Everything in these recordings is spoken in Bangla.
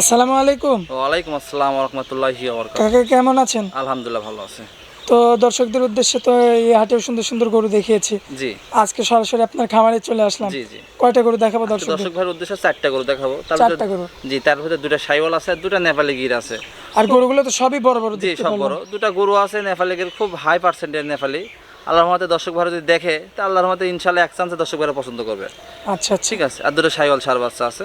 আসসালামু আলাইকুম। ওয়ালাইকুম আসসালাম রহমতুল্লাহি কাকা কেমন আছেন? আলহামদুলিল্লাহ ভালো আছে। তো দর্শকদের উদ্দেশ্যে তো এই হাটের সুন্দর সুন্দর গরু দেখিয়েছি। জি। আজকে সরাসরি আপনার খামারে চলে আসলাম। জি জি। কয়টা গরু দেখাবো দর্শক দর্শক ভাইয়ের উদ্দেশ্যে চারটা গরু দেখাবো। চারটা গরু? জি তার ভিতরে দুটা সাইওয়াল আছে আর দুটা নেপালি গির আছে। আর গরুগুলো তো সবই বড় বড় জি সব বড়। দুটা গরু আছে নেপালি গির খুব হাই পার্সেন্টের নেপালি। আল্লাহর রহমতে দর্শক ভাই যদি দেখে তা আল্লাহর রহমতে ইনশাল্লাহ এক চান্সে দর্শক ভাইরা পছন্দ করবে। আচ্ছা আচ্ছা। ঠিক আছে? আর দুটো সাইওয়াল সার বাচ্চা আছে।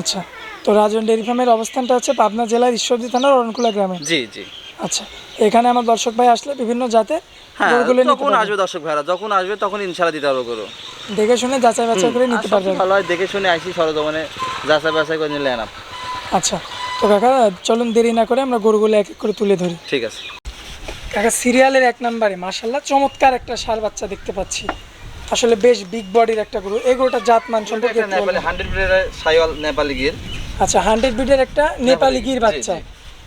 আচ্ছা। তো রাজন ডেয়ারি ফার্মের অবস্থানটা হচ্ছে পাবনা জেলার ঈশ্বরদী থানার অরণকুলা গ্রামে। জি জি। আচ্ছা এখানে আমার দর্শক ভাই আসলে বিভিন্ন জাতের হ্যাঁ গরুগুলো যখন আসবে দর্শক ভাইরা যখন আসবে তখন ইনশাল্লাহ দিতে পারব গরু। দেখে শুনে যাচাই বাছাই করে নিতে পারবে ভালো হয় দেখে শুনে আইসি সরজমানে যাচাই বাছাই করে আচ্ছা তো কাকা চলুন দেরি না করে আমরা গরুগুলো এক এক করে তুলে ধরি। ঠিক আছে। কাকা সিরিয়ালের এক নম্বরে মাশাল্লাহ চমৎকার একটা সার বাচ্চা দেখতে পাচ্ছি। আসলে বেশ বিগ বডির একটা গরু। এই গরুটার জাত মান সম্পর্কে নেপালি। হান্ড্রেড সাইওয়াল নেপালি গির। আচ্ছা হান্ড্রেড বিডের একটা নেপালি গির বাচ্চা।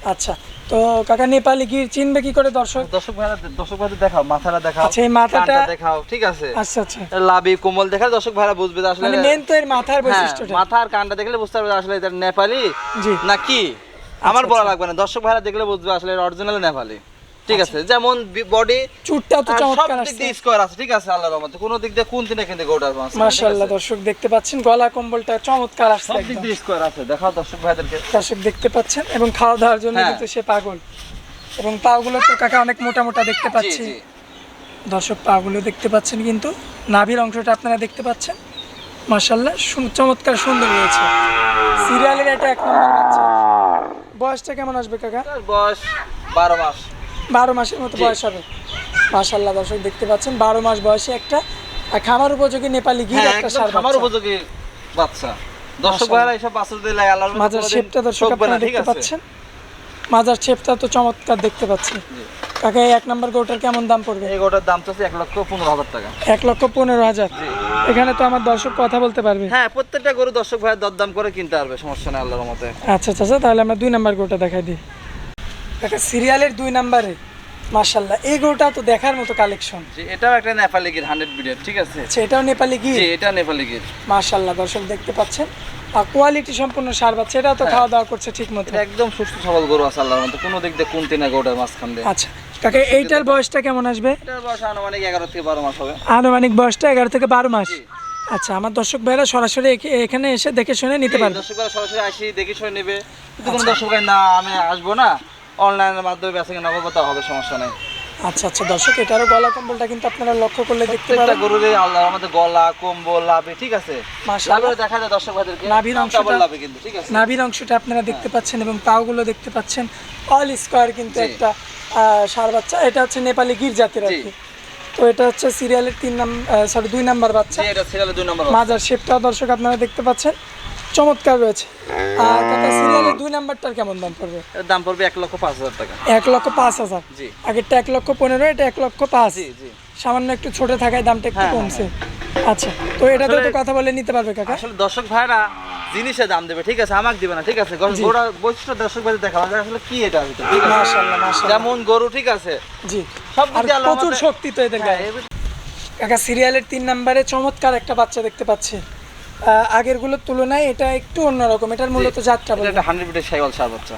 আচ্ছা তো কাকা নেপালি গির চিনবে কি করে দর্শক? দর্শক ভাইরা দর্শক ভাইরা দেখাও মাথাটা দেখাও আচ্ছা, এই মাথাটা- দেখাও ঠিক আছে? আচ্ছা আচ্ছা। লাভি কোমল দেখালে দর্শক ভাইরা বুঝবে আসলে মানে মেন তো এর মাথার হ্যাঁ, বৈশিষ্ট্যটা। মাথা আর কানটা দেখলে বুঝতে পারবে আসলে এটা নেপালি জি। না কি আমার আচ্ছা, বলা লাগবে না। দর্শক ভাইরা দেখলে বুঝবে আসলে অরিজিনাল নেপালি। ঠিক আছে যেমন বডি চুটটা তো সব চমৎকার দিক আসছে। দিয়ে স্কোয়ার আছে ঠিক আছে আল্লাহর রহমতে। কোনো দিক দিয়ে কোন দিনে কিন্তু গোটার মাছ মাশাআল্লাহ দর্শক দেখতে পাচ্ছেন গলা কম্বলটা চমৎকার আসছে সব দিক দিয়ে স্কোয়ার আছে দেখাও দর্শক ভাইদেরকে। দর্শক দেখতে পাচ্ছেন এবং খাওয়া দাওয়ার জন্য হ্যাঁ। কিন্তু সে পাগল। এবং পাগুলো তো কাকা অনেক মোটা মোটা দেখতে পাচ্ছি। দর্শক পাগুলো দেখতে পাচ্ছেন কিন্তু নাভির অংশটা আপনারা দেখতে পাচ্ছেন। মার্শাল্লাহ চমৎকার সুন্দর রয়েছে সিরিয়ালের এটা এক নম্বর বাচ্চা বয়সটা কেমন আসবে কাকা? বয়স বারো মাস। বারো মাসের মতো বয়স হবে। মার্শাল্লাহ দর্শক দেখতে পাচ্ছেন বারো মাস বয়সে একটা খামার উপযোগী নেপালি গির হ্যাঁ একটা সার খামার উপযোগী বাচ্চা। দর্শক ভাইরা এইসব বাচ্চা দিলে আল্লাহর মাজার শেপটা দর্শক আপনারা দেখতে পাচ্ছেন? মাজার শেপটা তো চমৎকার দেখতে পাচ্ছি। কাকা এক নম্বর গরুটার কেমন দাম পড়বে? এই গোটার দাম চাচ্ছে এক লক্ষ পনেরো হাজার টাকা। এক লক্ষ পনেরো হাজার। এখানে তো আমার দর্শক কথা বলতে পারবে। হ্যাঁ প্রত্যেকটা গরু দর্শক ভাই দরদাম করে কিনতে পারবে সমস্যা নেই আল্লাহর মতে আচ্ছা আচ্ছা আচ্ছা, তাহলে আমরা দুই নাম্বার গরুটা দেখাই দিই। কাকা সিরিয়ালের দুই নাম্বারে মার্শাল্লাহ এই গরুটা তো দেখার মতো কালেকশন এটাও একটা নেপালি গির হান্ড্রেড বিডের ঠিক আছে? আচ্ছা এটাও নেপালি গির? এটা নেপালি গির। মার্শাল্লাহ দর্শক দেখতে পাচ্ছেন। আর কোয়ালিটি সম্পূর্ণ সার বাচ্চা এটাও তো খাওয়া দাওয়া করছে ঠিক মতো একদম সুস্থ সবল গরু আছে আল্লাহর মতে কোনো দিক দিয়ে কমতি না গরুটার মাঝখান দিয়ে। আচ্ছা কাকা এইটার বয়সটা কেমন আসবে? এটার বয়স আনুমানিক এগারো থেকে বারো মাস হবে। আনুমানিক বয়সটা এগারো থেকে বারো মাস। আচ্ছা আমার দর্শক ভাইরা সরাসরি এখে- এখানে এসে দেখে শুনে নিতে পারবে। দর্শকরা সরাসরি আসি দেখে শুনে নেবে। যদি কোনো দর্শক ভাই না আমি আসব না। অনলাইনের মাধ্যমে বেসে কিনা হবে তা হবে সমস্যা নেই। আচ্ছা আচ্ছা দর্শক এটারও গলা কম্বলটা কিন্তু আপনারা লক্ষ্য করলে দেখতে পারেন গরুর আল্লাহ আমাদের গলা কম্বল লাভে ঠিক আছে? মাশাআল্লাহ। লাভে দেখা যায় দর্শক ভাইদেরকে নাভির অংশটা- লাভে কিন্তু ঠিক আছে? নাভির অংশটা আপনারা দেখতে পাচ্ছেন এবং পাগুলো দেখতে পাচ্ছেন। অল স্কোয়ার কিন্তু একটা ষাঁড় বাচ্চা। এটা হচ্ছে নেপালি গির জাতের আর কি। তো এটা হচ্ছে সিরিয়ালের তিন নাম্বার সরি দুই নাম্বার বাচ্চা। এটা সিরিয়ালের দুই নম্বর মাজার শেপটা দর্শক আপনারা দেখতে পাচ্ছেন। চমৎকার রয়েছে। আর কাকা সিরিয়ালের দুই নাম্বারটার কেমন দাম পড়বে? দাম পড়বে এক লক্ষ পাঁচ হাজার টাকা। এক লক্ষ পাঁচ হাজার? জি। আগেরটা এক লক্ষ পনেরো এটা এক লক্ষ পাঁচ। জি জি। সামান্য একটু ছোট থাকায় দামটা একটু হ্যাঁ, কমছে। আচ্ছা তো এটাতে তো কথা বলে নিতে পারবে কাকা? আসলে দর্শক ভাইরা জিনিসের দাম দেবে ঠিক আছে? আমাকে দিবে না ঠিক আছে। গোটা বৈশিষ্ট্য দর্শক ভাইদের দেখা যে আসলে কি এটা যেমন গরু ঠিক আছে? জি। সব প্রচুর শক্তি তো এদের হ্যাঁ, গায়ে। কাকা সিরিয়ালের তিন নাম্বারে চমৎকার একটা বাচ্চা দেখতে পাচ্ছি। আগেরগুলোর তুলনায় এটা একটু অন্যরকম। এটার মূলত যাত্রা এটা হান্ড্রেড বিটের সাইওয়াল সার বাচ্চা।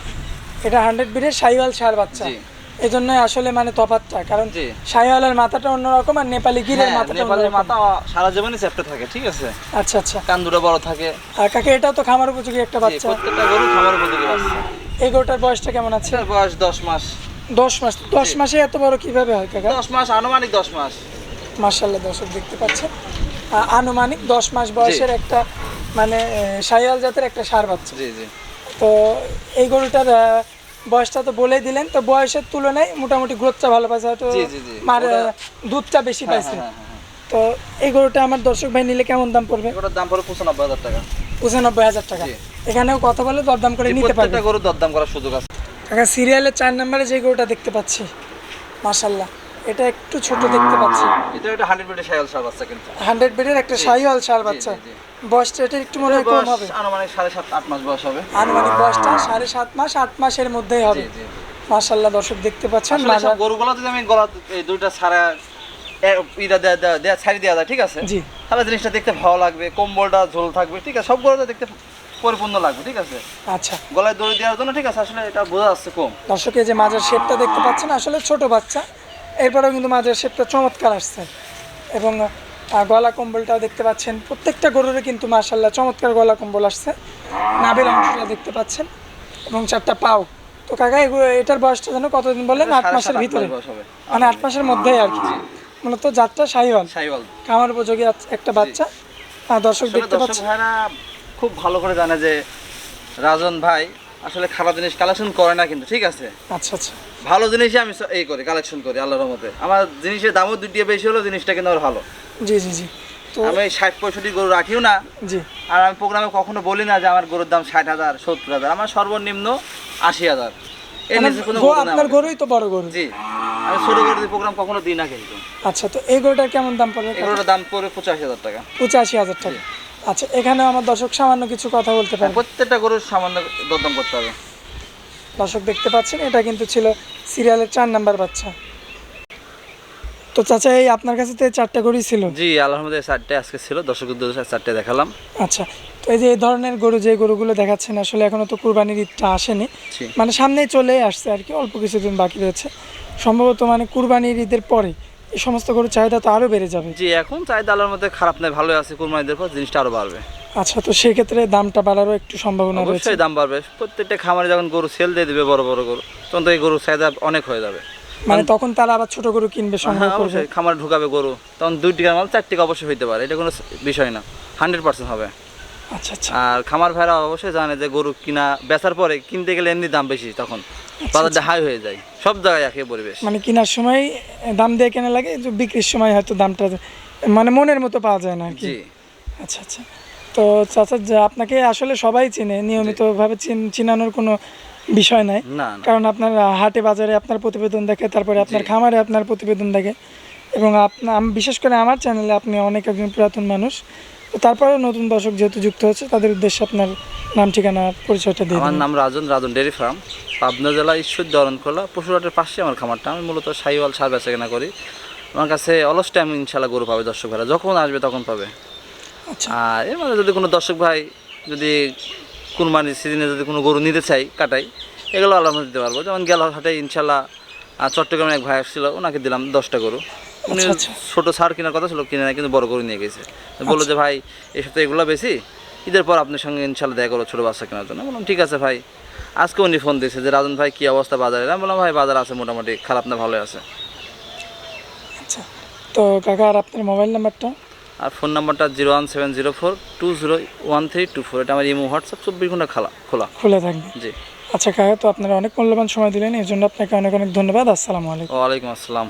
এটা হান্ড্রেড বিডের সাইওয়াল সার বাচ্চা। জি। এই আসলে মানে তফাতটা কারণ জি। সাইওয়ালের মাথাটা অন্যরকম আর নেপালি গিরের হ্যাঁ, মাথাটা নেপালের মাথা সারা জীবনই চ্যাপ্টার থাকে ঠিক আছে? আচ্ছা আচ্ছা। কান দুটো বড় থাকে। আর কাকে এটাও তো খামার উপযোগী একটা বাচ্চা। প্রত্যেকটা গরু খামার উপযোগী বাচ্চা। এই গরুটার বয়সটা কেমন আছে? বয়স দশ মাস। দশ মাস দশ মাসে এত বড় কীভাবে হয় কাকা? দশ মাস আনুমানিক দশ মাস। মার্শাল্লাহ দর্শক দেখতে পাচ্ছেন। আনুমানিক দশ মাস বয়সের একটা মানে সাইওয়াল জাতের একটা সার বাচ্চা। জি জি। তো এই গরুটার বয়সটা তো বলে দিলেন তো বয়সের তুলনায় মোটামুটি গ্রোথটা ভালো পাইছে হয়তো। মার দুধটা বেশি হ্যাঁ, পাইছে। হ্যাঁ, হ্যাঁ। তো এই গরুটা আমার দর্শক ভাই নিলে কেমন দাম পড়বে? এগুলোর দাম পড়ে পঁচানব্বই হাজার টাকা। পঁচানব্বই হাজার টাকা। এখানেও কথা বলে দরদাম করে নিতে পারবে। গরু দরদাম করার সুযোগ আছে। কাকা সিরিয়ালের চার নম্বরে যে গরুটা দেখতে পাচ্ছি। মাশাল্লাহ এটা একটু ছোট দেখতে পাচ্ছি। এটা একটা হান্ড্রেড বিটের সাইওয়াল সার বাচ্চা কিন্তু। হান্ড্রেড বেডের একটা সাইওয়াল সার বাচ্চা। বয়সটা এটা একটু মনে হয় কম হবে। আনুমানিক সাড়ে সাত আট মাস বয়স হবে। আনুমানিক বয়সটা সাড়ে সাত মাস আট মাসের মধ্যেই হবে। মাশাল্লাহ দর্শক দেখতে পাচ্ছেন সব গরুগুলো যদি আমি গলা এই দুইটা সারা ইটা দেয়া দেয়া দেয়া ছাড়ি দেওয়া যায় ঠিক আছে? জি। তাহলে জিনিসটা দেখতে ভালো লাগবে কম্বলটা ঝোল থাকবে ঠিক আছে? সব গরুটা দেখতে পরিপূর্ণ লাগবে ঠিক আছে? আচ্ছা। গলায় দড়ি দেওয়ার জন্য ঠিক আছে? আসলে এটা বোঝা যাচ্ছে কম। দর্শক এই যে মাজার শেপটা দেখতে পাচ্ছেন আসলে ছোট বাচ্চা। এরপরেও কিন্তু মাজার শেপটা চমৎকার আসছে। এবং গলা কম্বলটাও দেখতে পাচ্ছেন। প্রত্যেকটা গরুরে কিন্তু মাশাল্লাহ চমৎকার গলা কম্বল আসছে। নাভের অংশটা দেখতে পাচ্ছেন। এবং চারটা পাও। তো কাকা এগুলো এটার বয়সটা যেন কতদিন বললেন আট মাসের ভিতরে। মানে আট মাসের মধ্যেই আর কি। মূলত যাত্রা সাইওয়াল খামার উপযোগী একটা বাচ্চা। দর্শক দেখতে ভাইরা খুব ভালো করে জানে যে রাজন ভাই আসলে খারাপ জিনিস কালেকশন করে না কিন্তু ঠিক আছে? আচ্ছা আচ্ছা। ভালো জিনিসই আমি এই করি কালেকশন করি আল্লাহর মতে আমার জিনিসের দামও দুটিয়ে বেশি হলো জিনিসটা কিন্তু আমার ভালো। জি জি জি। তো আমি ষাট পঁয়ষট্টি গরু রাখিও না। জি। আর আমি প্রোগ্রামে কখনো বলি না যে আমার গরুর দাম ষাট হাজার সত্তর হাজার আমার সর্বনিম্ন আশি হাজার। মানে আপনার গরুই তো বড় গরু। জি। আমি ছোট গরু প্রোগ্রাম কখনো দিই না কিন্তু। আচ্ছা তো এই গরুটার কেমন দাম পড়বে? এগুলোর দাম পড়বে পঁচাশি হাজার টাকা। পঁচাশি হাজার টাকা। আচ্ছা এখানে আমার দর্শক সামান্য কিছু কথা বলতে পারব প্রত্যেকটা গরুর সামান্য দরদাম করতে হবে। দর্শক দেখতে পাচ্ছেন এটা কিন্তু ছিল সিরিয়ালের চার নাম্বার বাচ্চা। তো চাচা এই আপনার কাছে তো চারটা গরুই ছিল। জি মধ্যে চারটে আজকে ছিল। দর্শক চারটে দেখালাম। আচ্ছা তো এই যে এই ধরনের গরু যে গরুগুলো দেখাচ্ছেন আসলে এখনও তো কুরবানির ঈদটা আসেনি। মানে সামনেই চলে আসছে আর কি অল্প কিছুদিন বাকি রয়েছে। সম্ভবত মানে কুরবানির ঈদের পরে এই সমস্ত গরুর চাহিদা তো আরও বেড়ে যাবে। জি এখন চাহিদা আল্লাহর মধ্যে খারাপ নাই ভালো আছে। কুরবানিদের পর জিনিসটা আরও বাড়বে। আচ্ছা তো সেক্ষেত্রে দামটা বাড়ারও একটু সম্ভাবনা রয়েছে। অবশ্যই দাম বাড়বে। প্রত্যেকটা খামারে যখন গরু সেল দিয়ে দিবে বড় বড় গরু তখন তো এই গরুর চাহিদা অনেক হয়ে যাবে। মানে তখন তারা আবার ছোট গরু কিনবে সংগ্রহ হ্যাঁ করবে। অবশ্যই খামারে ঢুকাবে গরু তখন দুই টিকার মাল চার টিকা অবশ্যই হইতে পারে এটা কোনো বিষয় না। হান্ড্রেড পার্সেন্ট হবে। আচ্ছা আচ্ছা। আর খামার ভাইরা অবশ্যই জানে যে গরু কিনা বেচার পরে কিনতে গেলে এমনি দাম বেশি তখন। বাজারটা হাই হয়ে যায় সব জায়গায় একই পরিবেশ। মানে কেনার সময় দাম দিয়ে কেনা লাগে বিক্রির সময় হয়তো দামটা মানে মনের মতো পাওয়া যায় না আর কি। জি। আচ্ছা আচ্ছা। তো চাচা যে আপনাকে আসলে সবাই চিনে নিয়মিতভাবে চিন- চিনানোর কোনো বিষয় নাই। কারণ আপনার হাটে বাজারে আপনার প্রতিবেদন দেখে তারপরে আপনার খামারে আপনার প্রতিবেদন দেখে। এবং আপনার বিশেষ করে আমার চ্যানেলে আপনি অনেক একজন পুরাতন মানুষ। তারপরে নতুন দর্শক যেহেতু যুক্ত হচ্ছে তাদের উদ্দেশ্যে আপনার নাম ঠিকানা পরিচয়টা দিয়ে আমার নাম রাজন রাজন ডেয়ারি ফার্ম। পাবনা জেলা ঈশ্বর দরণখোলা পশুরহাটের পাশে আমার খামারটা। আমি মূলত সাইওয়াল সার বেচা কেনা করি। আমার কাছে অলস টাইম ইনশাল্লাহ গরু পাবে দর্শক ভাইরা। যখন আসবে তখন পাবে। আর এর মধ্যে যদি কোনো দর্শক ভাই যদি কুরবানির সিজনে যদি কোনো গরু নিতে চাই কাটাই এগুলো আলাদা দিতে পারব। যেমন গেল হাটে ইনশাল্লাহ চট্টগ্রামে এক ভাই আসছিল ওনাকে দিলাম দশটা গরু। উনি আচ্ছা, আচ্ছা। ছোট সার কেনার কথা ছিল কিনে না কিন্তু বড় গরু নিয়ে গেছে। বলল যে ভাই এই সপ্তাহে এগুলো বেশি? ঈদের পর আপনার সঙ্গে ইনশাল্লাহ দেখা করো ছোটো বাচ্চা কেনার জন্য। বললাম ঠিক আছে ভাই। আজকে উনি ফোন দিয়েছে যে রাজন ভাই কী অবস্থা বাজারে? আমি বললাম ভাই বাজার আছে মোটামুটি খারাপ না ভালোই আছে। আচ্ছা। তো কাকা আর আপনার মোবাইল নাম্বারটা? আর ফোন নাম্বারটা zero one seven zero four two zero one three two four. এটা আমার ইমো হোয়াটসঅ্যাপ চব্বিশ ঘণ্টা খালা খোলা। খুলে থাকবে। জি। আচ্ছা কাকা তো আপনারা অনেক মূল্যবান সময় দিলেন এই জন্য আপনাকে অনেক অনেক ধন্যবাদ। আসসালামু আলাইকুম। ওয়ালাইকুম আসসালাম।